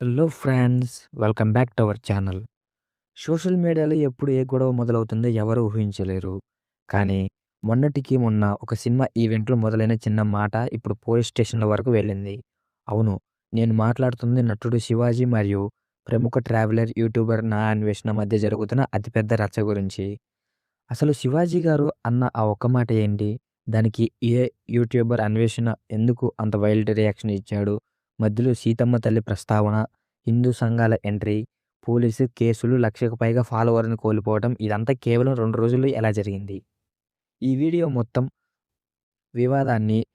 Hello friends welcome back to our channel social మీడియాలో ఎప్పుడు ఏ గొడవ మొదలవుతుందో ఎవరు ఊహించలేరు. కానీ మొన్నటికి మొన్న ఒక సినిమా ఈవెంట్లో మొదలైన చిన్న మాట ఇప్పుడు పోలీస్ స్టేషన్ల వరకు వెళ్ళింది. అవును నేను మాట్లాడుతుంది నటుడు శివాజీ మరియు ప్రముఖ ట్రావెలర్ యూట్యూబర్ నా అన్వేషణ మధ్య జరుగుతున్న అతిపెద్ద రచ్చ గురించి. అసలు శివాజీ గారు అన్న ఆ ఒక్క మాట ఏంటి? దానికి ఏ యూట్యూబర్ అన్వేషణ ఎందుకు అంత వైల్డ్ రియాక్షన్ ఇచ్చాడు? మధ్యలో సీతమ్మ తల్లి ప్రస్తావన హిందూ సంఘాల ఎంట్రీ పోలీసు కేసులు లక్షకు పైగా ఫాలోవర్ని కోల్పోవడం ఇదంతా కేవలం రెండు రోజుల్లో ఎలా జరిగింది? ఈ వీడియో మొత్తం వివాదాన్ని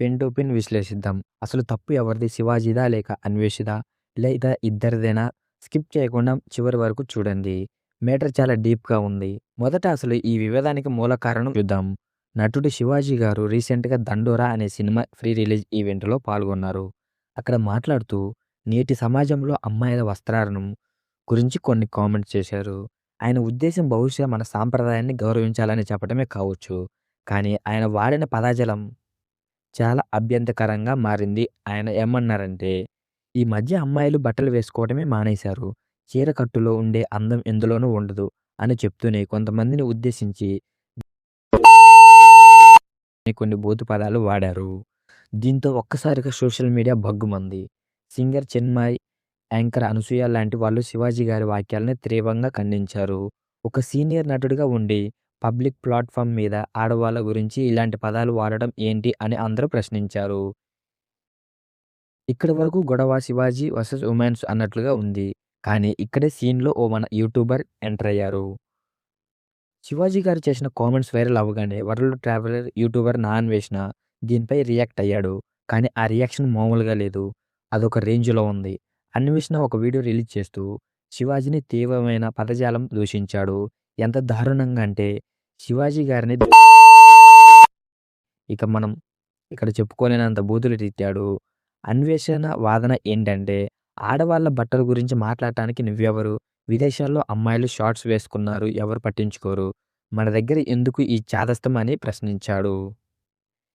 పెన్ టు పెన్ విశ్లేషిద్దాం. అసలు తప్పు ఎవరిది? శివాజీదా లేక అన్వేషిదా? లేదా ఇద్దరిదేనా? స్కిప్ చేయకుండా చివరి వరకు చూడండి. మేటర్ చాలా డీప్గా ఉంది. మొదట అసలు ఈ వివాదానికి మూల కారణం చూద్దాం. నటుడు శివాజీ గారు రీసెంట్గా దండోరా అనే సినిమా ఫ్రీ రిలీజ్ ఈవెంట్లో పాల్గొన్నారు. అక్కడ మాట్లాడుతూ నేటి సమాజంలో అమ్మాయిల వస్త్రాలను గురించి కొన్ని కామెంట్స్ చేశారు. ఆయన ఉద్దేశం బహుశా మన సాంప్రదాయాన్ని గౌరవించాలని చెప్పడమే కావచ్చు. కానీ ఆయన వాడిన పదాజలం చాలా అభ్యంతకరంగా మారింది. ఆయన ఏమన్నారంటే ఈ మధ్య అమ్మాయిలు బట్టలు వేసుకోవడమే మానేశారు. చీర కట్టులో ఉండే అందం ఎందులోనూ ఉండదు అని చెప్తూనే కొంతమందిని ఉద్దేశించి కొన్ని బూతు పదాలు వాడారు. దీంతో ఒక్కసారిగా సోషల్ మీడియా భగ్గుమంది. సింగర్ చిన్మయ్ యాంకర్ అనసూయ లాంటి వాళ్ళు శివాజీ గారి వాక్యాలని తీవ్రంగా ఖండించారు. ఒక సీనియర్ నటుడిగా ఉండి పబ్లిక్ ప్లాట్ఫామ్ మీద ఆడవాళ్ళ గురించి ఇలాంటి పదాలు వాడడం ఏంటి అని అందరూ ప్రశ్నించారు. ఇక్కడి వరకు గొడవ శివాజీ వర్సెస్ ఉమెన్స్ అన్నట్లుగా ఉంది. కానీ ఇక్కడే సీన్లో ఓ మన యూట్యూబర్ ఎంటర్ అయ్యారు శివాజీ గారు చేసిన కామెంట్స్ వైరల్ అవ్వగానే వరల్డ్ ట్రావెలర్ యూట్యూబర్ నాన్ వేసిన దీనిపై రియాక్ట్ అయ్యాడు. కానీ ఆ రియాక్షన్ మామూలుగా లేదు. అదొక రేంజ్లో ఉంది. అన్వేషణ ఒక వీడియో రిలీజ్ చేస్తూ శివాజీని తీవ్రమైన పదజాలం దూషించాడు. ఎంత దారుణంగా అంటే శివాజీ గారిని ఇక మనం ఇక్కడ చెప్పుకోలేనంత బూతులు తిట్టాడు. అన్వేషణ వాదన ఏంటంటే ఆడవాళ్ళ బట్టల గురించి మాట్లాడటానికి నువ్వెవరు? విదేశాల్లో అమ్మాయిలు షార్ట్స్ వేసుకున్నారు. ఎవరు పట్టించుకోరు? మన దగ్గర ఎందుకు ఈ చాదస్తం అని ప్రశ్నించాడు.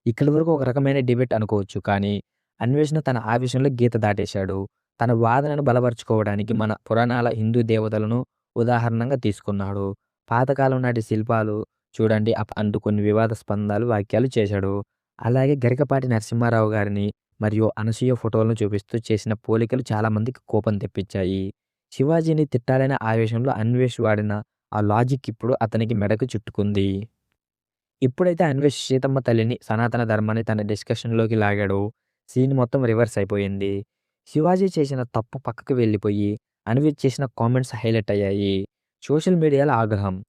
ఇక్కడి వరకు ఒక రకమైన డిబేట్ అనుకోవచ్చు. కానీ అన్వేషణ తన ఆవేశంలో గీత దాటేశాడు. తన వాదనను బలపరుచుకోవడానికి మన పురాణాల హిందూ దేవతలను ఉదాహరణగా తీసుకున్నాడు. పాతకాలం నాటి శిల్పాలు చూడండి అంటూ కొన్ని వివాదాస్పందాలు వాక్యాలు చేశాడు. అలాగే గరికపాటి నరసింహారావు గారిని మరియు అనసూయ ఫోటోలను చూపిస్తూ చేసిన పోలికలు చాలామందికి కోపం తెప్పించాయి. శివాజీని తిట్టాలనే ఆవేశంలో అన్వేష్ వాడిన ఆ లాజిక్ ఇప్పుడు అతనికి మెడకు చుట్టుకుంది. ఇప్పుడైతే అన్వేష్ సీతమ్మ తల్లిని సనాతన ధర్మాన్ని తన డిస్కషన్లోకి లాగాడు సీన్ మొత్తం రివర్స్ అయిపోయింది. శివాజీ చేసిన తప్పు పక్కకు వెళ్ళిపోయి అన్వేష్ చేసిన కామెంట్స్ హైలైట్ అయ్యాయి. సోషల్ మీడియాలో ఆగ్రహం.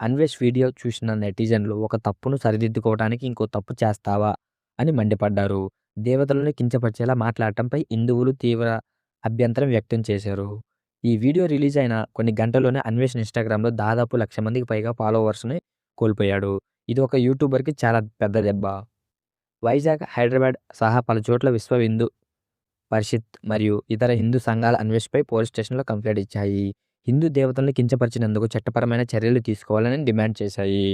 అన్వేష్ వీడియో చూసిన నెటిజన్లు ఒక తప్పును సరిదిద్దుకోవడానికి ఇంకో తప్పు చేస్తావా? అని మండిపడ్డారు. దేవతలను కించపరిచేలా మాట్లాడటంపై హిందువులు తీవ్ర అభ్యంతరం వ్యక్తం చేశారు. ఈ వీడియో రిలీజ్ అయిన కొన్ని గంటల్లోనే అన్వేష్ ఇన్స్టాగ్రామ్లో దాదాపు లక్ష మందికి పైగా ఫాలోవర్స్ని కోల్పోయాడు. ఇది ఒక యూట్యూబర్కి చాలా పెద్ద దెబ్బ. వైజాగ్ హైదరాబాద్ సహా పలు చోట్ల విశ్వ హిందూ పరిషత్ మరియు ఇతర హిందూ సంఘాల అన్వేషణపై పోలీస్ స్టేషన్లో కంప్లైంట్ ఇచ్చాయి. హిందూ దేవతలను కించపరిచినందుకు చట్టపరమైన చర్యలు తీసుకోవాలని డిమాండ్ చేశాయి.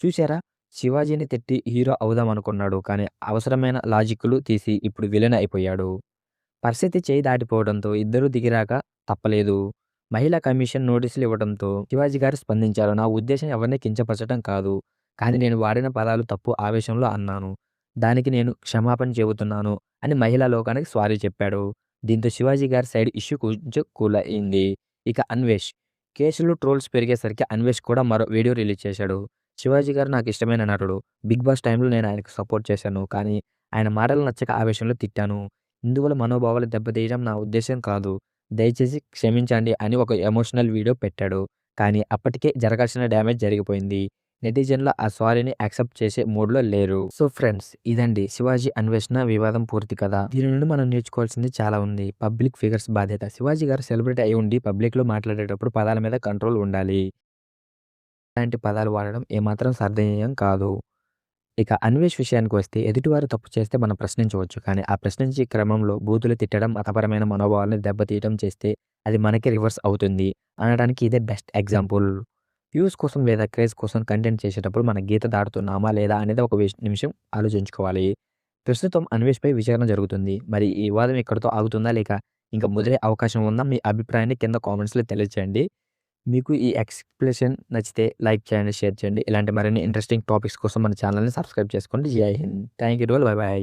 చూసారా శివాజీని తిట్టి హీరో అవుదాం అనుకున్నాడు కానీ అవసరమైన లాజిక్లు తీసి ఇప్పుడు విలన్ అయిపోయాడు. పరిస్థితి చేయి దాటిపోవడంతో ఇద్దరూ దిగిరాక తప్పలేదు. మహిళా కమిషన్ నోటీసులు ఇవ్వడంతో శివాజీ గారు స్పందించారు నా ఉద్దేశం ఎవరిని కించపరచడం కాదు. కానీ నేను వాడిన పదాలు తప్పు ఆవేశంలో అన్నాను. దానికి నేను క్షమాపణ చెబుతున్నాను అని మహిళా లోకానికి సారీ చెప్పాడు. దీంతో శివాజీ గారి సైడ్ ఇష్యూ కొంచెం కూల్ అయింది ఇక అన్వేష్. కేసులు ట్రోల్స్ పెరిగేసరికి అన్వేష్ కూడా మరో వీడియో రిలీజ్ చేశాడు. శివాజీ గారు నాకు ఇష్టమైన నటుడు. బిగ్ బాస్ టైంలో నేను ఆయనకు సపోర్ట్ చేశాను. కానీ ఆయన మాటలు నచ్చక ఆవేశంలో తిట్టాను. హిందువుల మనోభావాలు దెబ్బతీయడం నా ఉద్దేశం కాదు. దయచేసి క్షమించండి అని ఒక ఎమోషనల్ వీడియో పెట్టాడు. కానీ అప్పటికే జరగాల్సిన డ్యామేజ్ జరిగిపోయింది. నెటిజన్లు ఆ సారీని యాక్సెప్ట్ చేసే మూడ్లో లేరు. సో ఫ్రెండ్స్ ఇదండి శివాజీ అన్వేషణ వివాదం పూర్తి కదా దీని నుండి మనం నేర్చుకోవాల్సింది చాలా ఉంది. పబ్లిక్ ఫిగర్స్ బాధ్యత. శివాజీ గారు సెలబ్రిటీ అయి ఉండి పబ్లిక్లో మాట్లాడేటప్పుడు పదాల మీద కంట్రోల్ ఉండాలి. ఇలాంటి పదాలు వాడడం ఏమాత్రం సర్దనీయం కాదు. ఇక అన్వేష్ విషయానికి వస్తే ఎదుటివారు తప్పు చేస్తే మనం ప్రశ్నించవచ్చు. కానీ ఆ ప్రశ్నించే క్రమంలో బూతులు తిట్టడం మతపరమైన మనోభావాలను దెబ్బతీయడం చేస్తే అది మనకి రివర్స్ అవుతుంది. అనడానికి ఇదే బెస్ట్ ఎగ్జాంపుల్. వ్యూస్ కోసం లేదా క్రేజ్ కోసం కంటెంట్ చేసేటప్పుడు మన గీత దాటుతున్నామా లేదా అనేది ఒక నిమిషం ఆలోచించుకోవాలి ప్రస్తుతం అన్వేష్పై విచారణ జరుగుతుంది మరి ఈ వాదం ఇక్కడితో ఆగుతుందా లేక ఇంకా ముదిరే అవకాశం ఉందా? మీ అభిప్రాయాన్ని కింద కామెంట్స్‌లో తెలియచేయండి. మీకు ఈ ఎక్స్ప్లెషన్ నచ్చితే లైక్ చేయండి, షేర్ చేయండి. ఇలాంటి మరిన్ని ఇంట్రెస్టింగ్ టాపిక్స్ కోసం మన ఛానల్ని సబ్స్క్రైబ్ చేసుకోండి. జై హింద్. థ్యాంక్ యూ డోల్ బై బై.